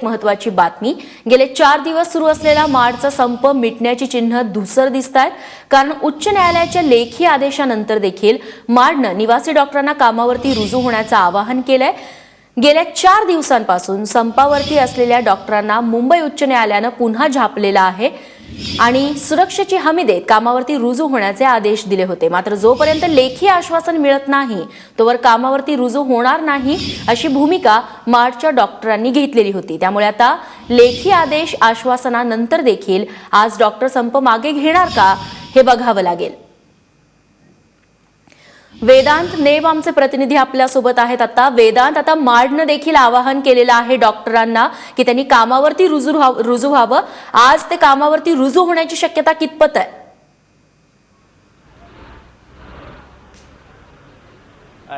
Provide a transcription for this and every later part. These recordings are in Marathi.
एक महत्वाची बातमी. गेले चार दिवस सुरू असलेला माडचा संप मिटण्याची चिन्ह धुसर दिसत आहेत कारण उच्च न्यायालयाच्या लेखी आदेशानंतर देखील माडनं निवासी डॉक्टरांना कामावरती रुजू होण्याचं आवाहन केलंय. गेल्या चार दिवसांपासून संपावरती असलेल्या डॉक्टरांना मुंबई उच्च न्यायालयानं पुन्हा झापलेलं आहे. आणि सुरक्षेची हमी देत कामावरती रुजू होण्याचे आदेश दिले होते. मात्र जोपर्यंत लेखी आश्वासन मिळत नाही तोवर कामावरती रुजू होणार नाही अशी भूमिका मार्चच्या डॉक्टरांनी घेतलेली होती. त्यामुळे आता लेखी आदेश आश्वासनानंतर देखील आज डॉक्टर संप मागे घेणार का हे बघावं लागेल. वेदांत नेब आमचे प्रतिनिधी आपल्यासोबत आहेत आता. वेदांत आता मार्डनं देखील आवाहन केलेलं आहे डॉक्टरांना की त्यांनी कामावरती रुजू रुजू व्हावं. आज ते कामावरती रुजू होण्याची शक्यता कितपत आहे?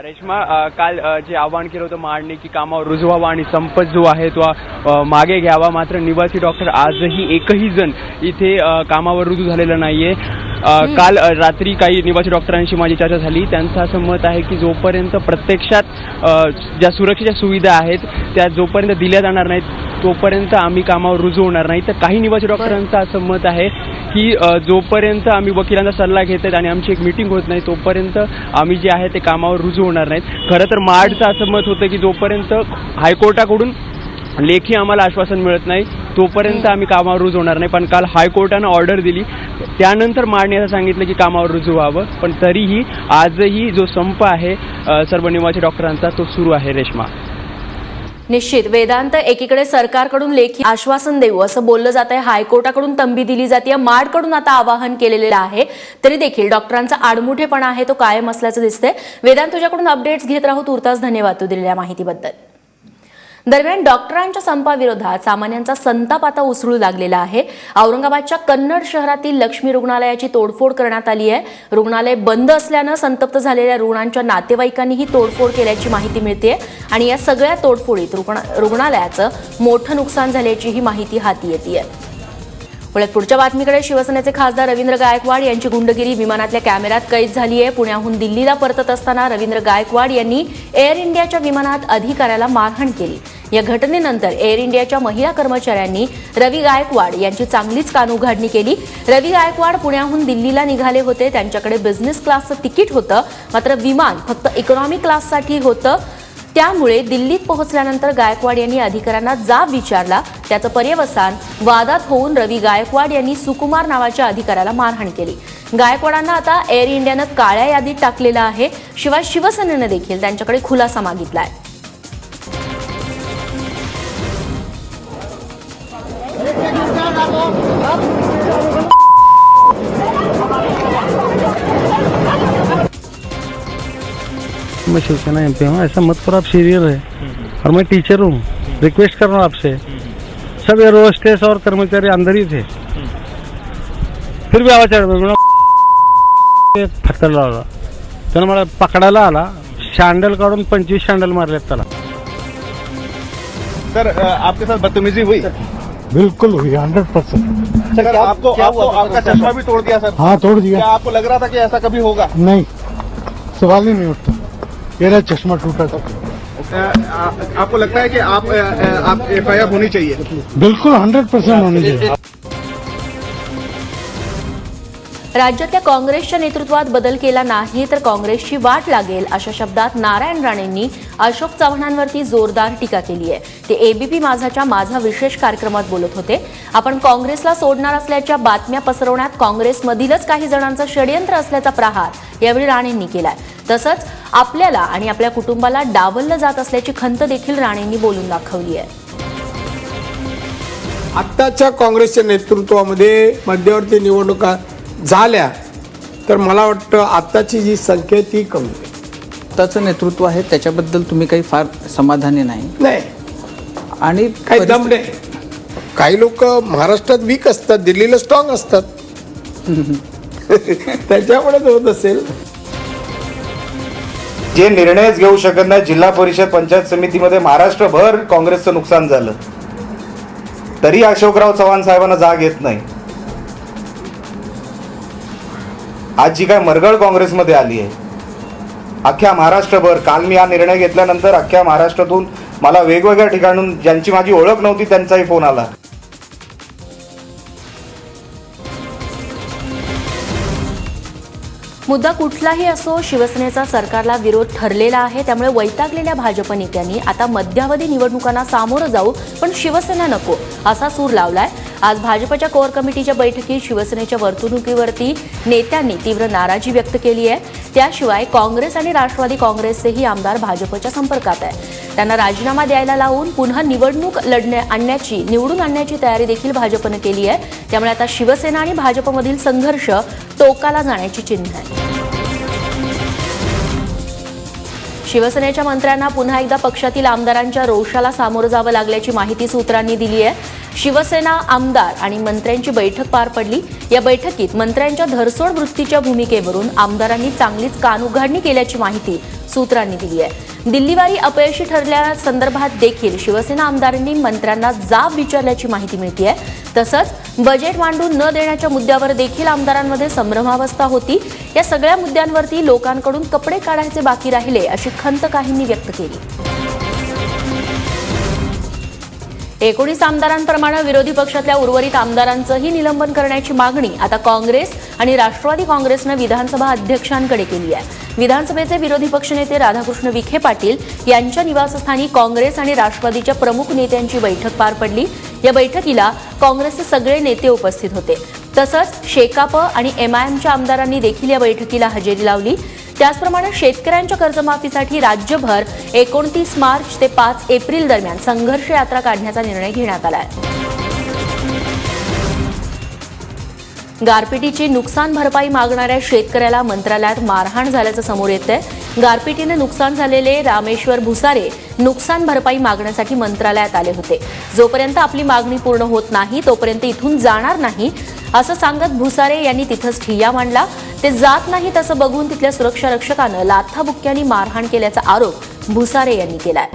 रेश्मा काल जे आवाहन केलं होतं मांडणे की कामावर रुजू व्हावा आणि संप जो आहे तो मागे घ्यावा. मात्र निवासी डॉक्टर आजही एकही जण इथे कामावर रुजू झालेलं नाहीये. काल रात्री काही निवासी डॉक्टरांशी माझी चर्चा झाली. त्यांचं असं मत आहे की जोपर्यंत प्रत्यक्षात ज्या सुरक्षेच्या सुविधा आहेत त्या जोपर्यंत दिल्या जाणार नाहीत तोपर्यंत आम्ही कामावर रुजू होणार नाही. तर काही निवासी डॉक्टरांचं असं मत आहे की जोपर्यंत आम्ही वकिलांचा सल्ला घेत आहेत आणि आमची एक मिटिंग होत नाही तोपर्यंत आम्ही जे आहे ते कामावर रुजू होणार नाहीत. खरं तर मार्डचं असं मत होतं की जोपर्यंत हायकोर्टाकडून लेखी आम्हाला आश्वासन मिळत नाही तोपर्यंत आम्ही कामावर रुजू होणार नाही. पण काल हायकोर्टानं ऑर्डर दिली. त्यानंतर मारणे असं सांगितलं की कामावर रुजू व्हावं पण तरीही आजही जो संप आहे सर्व निवासी डॉक्टरांचा तो सुरू आहे रेश्मा. निश्चित. वेदांत एकीकडे सरकारकडून लेखी आश्वासन देऊ असं बोललं जात आहे हायकोर्टाकडून तंबी दिली जाते माडकडून आता आवाहन केलेलं आहे. तरी देखील डॉक्टरांचा आडमुठेपणा आहे तो कायम असल्याचं दिसतंय. वेदांत तुझ्याकडून अपडेट्स घेत राहू तुर्तास धन्यवाद तू दिलेल्या माहितीबद्दल. दरम्यान डॉक्टरांच्या संपाविरोधात सामान्यांचा संताप आता उसळू लागलेला आहे. औरंगाबादच्या कन्नड शहरातील लक्ष्मी रुग्णालयाची तोडफोड करण्यात आली आहे. रुग्णालय बंद असल्यानं संतप्त झालेल्या रुग्णांच्या नातेवाईकांनीही तोडफोड केल्याची माहिती मिळते आणि या सगळ्या तोडफोडीत रुग्णा- रुग्णालयाचं मोठं नुकसान झाल्याची ही माहिती हाती येते पुण्यात पुढच्या बातमीकडे शिवसेनेचे खासदार रवींद्र गायकवाड यांची गुंडगिरी. विमानातल्या कॅमेऱ्यात कैद झाली आहे. पुण्याहून दिल्लीला परतत असताना रवींद्र गायकवाड यांनी एअर इंडियाच्या विमानात अधिकाऱ्याला मारहाण केली. या घटनेनंतर एअर इंडियाच्या महिला कर्मचाऱ्यांनी रवी गायकवाड यांची चांगलीच कानउघाडणी केली. रवी गायकवाड पुण्याहून दिल्लीला निघाले होते. त्यांच्याकडे बिझनेस क्लासचं तिकीट होतं. मात्र विमान फक्त इकॉनॉमी क्लाससाठी होतं. त्यामुळे दिल्लीत पोहोचल्यानंतर गायकवाड यांनी अधिकाऱ्यांना जाब विचारला. त्याचं पर्यवसान वादात होऊन रवी गायकवाड यांनी सुकुमार नावाच्या अधिकाऱ्याला मारहाण केली. गायकवाडांना आता एअर इंडियानं काळ्या यादीत टाकलेलं आहे. शिवाय शिवसेनेनं देखील त्यांच्याकडे खुलासा मागितलाय. मैं शिवसेना एम पी हूँ ऐसा मत करो आप सीरियल है। और मैं टीचर हूँ। रिक्वेस्ट कर रहा हूँ आपसे सब एयर होस्टेस और कर्मचारी अंदर ही थे। फिर भी आवाज़ चढ फत्तर लावला त्यानं मला पकडायला आला शँडल काढून पंचवीस शँडल मारलेत त्याला. सर अ, आपके साथ बदतमीजी हुई? बिल्कुल हुई हंड्रेड परसेंट सर आपको आपको आपका चश्मा भी तोड़ दिया सर? हाँ तोड़ क्या दिया आपको लग रहा था कि ऐसा कभी होगा? नहीं सवाल ही नहीं उठता। मेरा चश्मा टूटा था। आपको लगता है कि आप एफ आई आप एफ होनी चाहिए? बिल्कुल हंड्रेड परसेंट होनी चाहिए। राज्यातल्या काँग्रेसच्या नेतृत्वात बदल केला नाही तर काँग्रेसची वाट लागेल अशा शब्दात नारायण राणेंनी अशोक चव्हाणांवरती जोरदार टीका केली आहे. ते एबीपी माझाच्या माझा विशेष कार्यक्रमात बोलत होते. आपण काँग्रेसला सोडणार असल्याच्या बातम्या पसरवण्यात काँग्रेसमधीलच काही जणांचं षडयंत्र असल्याचा प्रहार यावेळी राणेंनी केलाय. तसंच आपल्याला आणि आपल्या कुटुंबाला डावललं जात असल्याची खंत देखील राणेंनी बोलून दाखवली आहे. आत्ताच्या काँग्रेसच्या नेतृत्वामध्ये मध्यवर्ती निवडणुका झाल्या तर मला वाटतं आत्ताची जी संख्या आहे ती कमी आहे. आत्ताचं नेतृत्व आहे त्याच्याबद्दल तुम्ही काही फार समाधानी नाही. नाही. आणि काही परिस्थिती- दम नाही काही लोक महाराष्ट्रात वीक असतात दिल्लीला स्ट्रॉंग असतात. त्याच्यामुळेच होत असेल. जे निर्णयच घेऊ शकत नाही जिल्हा परिषद पंचायत समितीमध्ये महाराष्ट्रभर काँग्रेसचं नुकसान झालं. तरी अशोकराव चव्हाण साहेबांना जाग येत नाही. आज जी काय मरगळ काँग्रेसमध्ये आली आहे अख्ख्या महाराष्ट्रभर काल मी हा निर्णय घेतल्यानंतर अख्ख्या महाराष्ट्रातून मला वेगवेगळ्या ठिकाणून ज्यांची माझी ओळख नव्हती त्यांचाही फोन आला. मुद्दा कुठलाही असो शिवसेनेचा सरकारला विरोध ठरलेला आहे त्यामुळे वैतागलेल्या भाजप नेत्यांनी आता मध्यावधी निवडणुकांना सामोरं जाऊ पण शिवसेना नको असा सूर लावलाय. आज भाजपच्या कोअर कमिटीच्या बैठकीत शिवसेनेच्या वर्तणुकीवरती नेत्यांनी तीव्र नाराजी व्यक्त केली आहे. त्याशिवाय काँग्रेस आणि राष्ट्रवादी काँग्रेसचेही आमदार भाजपच्या संपर्कात आहे त्यांना राजीनामा द्यायला लावून पुन्हा निवडणूक लढण्या आणण्याची निवडून आणण्याची तयारी देखील भाजपनं केली आहे. त्यामुळे आता शिवसेना आणि भाजपमधील संघर्ष टोकाला जाण्याची चिन्ह आहे. शिवसेनेच्या मंत्र्यांना पुन्हा एकदा पक्षातील आमदारांच्या रोषाला सामोरं जावं लागल्याची माहिती सूत्रांनी दिली आहे. शिवसेना आमदार आणि मंत्र्यांची बैठक पार पडली. या बैठकीत मंत्र्यांच्या धरसोड वृत्तीच्या भूमिकेवरून आमदारांनी चांगलीच कानउघाडणी केल्याची माहिती सूत्रांनी दिली आहे. दिल्लीवारी अपयशी ठरल्या संदर्भात देखील शिवसेना आमदारांनी मंत्र्यांना जाब विचारल्याची माहिती मिळते तसंच बजेट मांडून न देण्याच्या मुद्द्यावर देखील आमदारांमध्ये संभ्रमावस्था होती. या सगळ्या मुद्द्यांवरती लोकांकडून कपडे काढायचे बाकी राहिले अशी खंत काहींनी व्यक्त केली. एकोणीस आमदारांप्रमाणे विरोधी पक्षातल्या उर्वरित आमदारांचंही निलंबन करण्याची मागणी आता काँग्रेस आणि राष्ट्रवादी काँग्रेसनं विधानसभा अध्यक्षांकडे केली आहे. विधानसभेचे विरोधी पक्षनेते राधाकृष्ण विखे पाटील यांच्या निवासस्थानी काँग्रेस आणि राष्ट्रवादीच्या प्रमुख नेत्यांची बैठक पार पडली. या बैठकीला काँग्रेसचे सगळे नेते उपस्थित होते. तसंच शेकाप आणि एमआयएमच्या आमदारांनी देखील या बैठकीला हजेरी लावली. त्याचप्रमाणे शेतकऱ्यांच्या कर्जमाफीसाठी राज्यभर एकोणतीस मार्च ते पाच एप्रिल दरम्यान संघर्ष यात्रा काढण्याचा निर्णय घेण्यात आला आहे गारपिटीची नुकसान भरपाई मागणाऱ्या शेतकऱ्याला मंत्रालयात मारहाण झाल्याचं समोर येतंय. गारपिटीने नुकसान झालेले रामेश्वर भुसारे नुकसान भरपाई मागण्यासाठी मंत्रालयात आले होते. जोपर्यंत आपली मागणी पूर्ण होत नाही तोपर्यंत इथून जाणार नाही असं सांगत भुसारे यांनी तिथंच ठिय्या मांडला. ते जात नाही तसं बघून तिथल्या सुरक्षा रक्षकानं लाथाबुक्क्यांनी मारहाण केल्याचा आरोप भुसारे यांनी केलाय.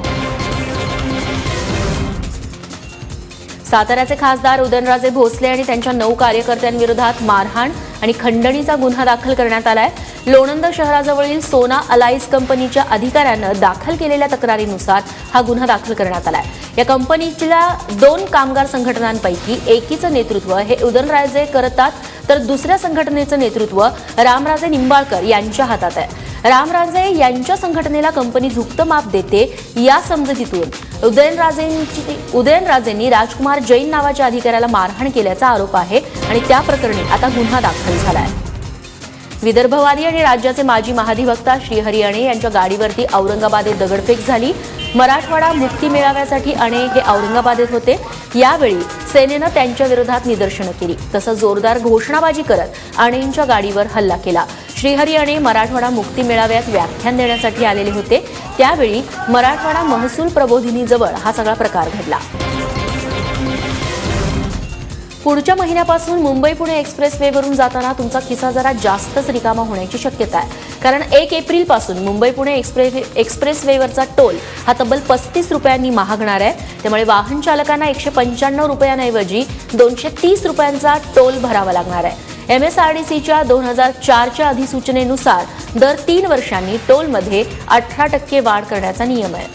साताऱ्याचे खासदार उदयनराजे भोसले आणि त्यांच्या नऊ कार्यकर्त्यांविरोधात मारहाण आणि खंडणीचा गुन्हा दाखल करण्यात आलाय. लोणंद शहराजवळील सोना अलाईस कंपनीच्या अधिकाऱ्यानं दाखल केलेल्या तक्रारीनुसार हा गुन्हा दाखल करण्यात आलाय. या कंपनीच्या दोन कामगार संघटनांपैकी एकीचं नेतृत्व हे उदयनराजे करतात तर दुसऱ्या संघटनेचं नेतृत्व रामराजे निंबाळकर यांच्या हातात आहे. रामराजे यांच्या संघटनेला कंपनी झुकतं माप देते या समजुतीतून उदयनराजेंची उदयनराजेंनी राजकुमार जैन नावाच्या अधिकाऱ्याला मारहाण केल्याचा आरोप आहे आणि त्या प्रकरणी आता गुन्हा दाखल झाला आहे विदर्भवादी आणि राज्याचे माजी महाधिवक्ता श्रीहरी अणे यांच्या गाडीवरती औरंगाबादेत दगडफेक झाली. मराठवाडा मुक्ती मेळाव्यासाठी अणे हे औरंगाबादेत होते. यावेळी सेनेनं त्यांच्या विरोधात निदर्शनं केली. तसंच जोरदार घोषणाबाजी करत अणेंच्या गाडीवर हल्ला केला. श्रीहरी आणि मराठवाडा मुक्ती मेळाव्यात व्याख्यान देण्यासाठी आलेले होते. त्यावेळी मराठवाडा महसूल प्रबोधिनीजवळ हा सगळा प्रकार घडला. पुढच्या महिन्यापासून मुंबई पुणे एक्सप्रेसवेवरून जाताना तुमचा खिसा जरा जास्तच रिकामा होण्याची शक्यता आहे. कारण एक एप्रिलपासून मुंबई पुणे एक्सप्रेस एक्सप्रेस वेवरचा टोल हा तब्बल पस्तीस रुपयांनी महागणार आहे. त्यामुळे वाहन चालकांना एकशे पंच्याण्णव रुपयांऐवजी दोनशे तीस रुपयांचा टोल भरावा लागणार आहे. एम एस आर डी सीच्या दोन हजार चारच्या अधिसूचनेनुसार दर तीन वर्षांनी टोलमध्ये अठरा टक्के वाढ करण्याचा नियम आहे.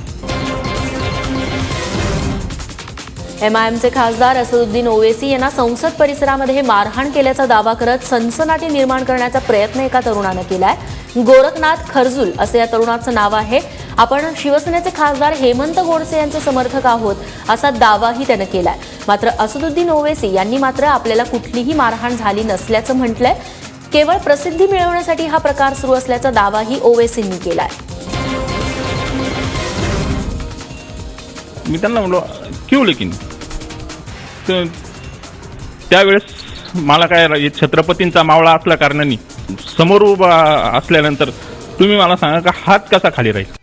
एमआयएमचे खासदार असदुद्दीन ओवेसी यांना संसद परिसरामध्ये मारहाण केल्याचा दावा करत सनसनाटी निर्माण करण्याचा प्रयत्न एका तरुणानं केलाय. गोरखनाथ खरजूल असं या तरुणाचं नाव आहे. आपण शिवसेनेचे खासदार हेमंत गोडसे यांचे समर्थक आहोत असा दावाही त्यानं केलाय. मात्र असदुद्दीन ओवेसी यांनी मात्र आपल्याला कुठलीही मारहाण झाली नसल्याचं म्हटलंय. केवळ प्रसिद्धी मिळवण्यासाठी हा प्रकार सुरू असल्याचा दावाही ओवेसींनी केलाय. मी त्यांना म्हणलो क्यू लेकिन? त्यावेळेस मला काय छत्रपतींचा मावळा असल्या कारणाने समोर उभा असल्यानंतर तुम्ही मला सांगा का हात कसा खाली राहील?